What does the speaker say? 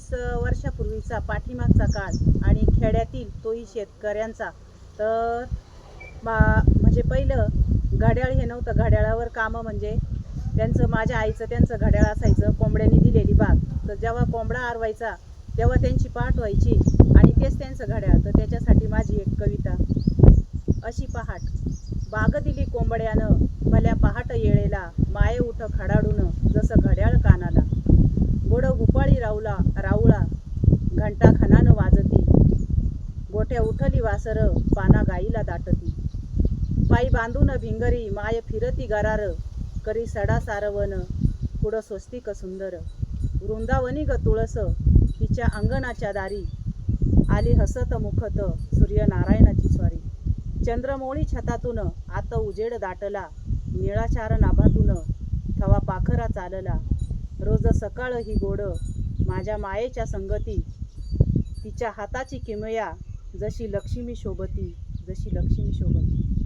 वीस वर्षापूर्वीचा पाठीमागचा काळ आणि खेड्यातील तोही शेतकऱ्यांचा. तर बा म्हणजे पहिलं घड्याळ हे नव्हतं. घड्याळावर कामं म्हणजे त्यांचं माझ्या आईचं त्यांचं घड्याळ असायचं कोंबड्यांनी दिलेली बाग. तर जेव्हा कोंबडा आरवायचा तेव्हा त्यांची पाठ व्हायची आणि तेच त्यांचं घड्याळ. तर त्याच्यासाठी माझी एक कविता. अशी पहाट. बाग दिली कोंबड्यानं भल्या पहाट येळेला माये उठ खडाडून जसं घड्याळ कानाला गोड गुपाळी राऊला राऊळा घंटा खनानं वाजती. गोठ्या उठली वासर पाना गाईला दाटती. पायी बांधून भिंगरी माय फिरती गरार करी सडा सारवन पुढं स्वस्तिक सुंदर. वृंदावनी ग तुळस तिच्या अंगणाच्या दारी. आली हसत मुखत सूर्यनारायणाची स्वारी. चंद्रमोळी छतातून आत उजेड दाटला. निळाचार नाभातून थवा पाखरा चालला. रोज सकाळ ही गोड माझ्या मायेच्या संगती तिच्या हाताची किमया जशी लक्ष्मी शोभती जशी लक्ष्मी शोभती.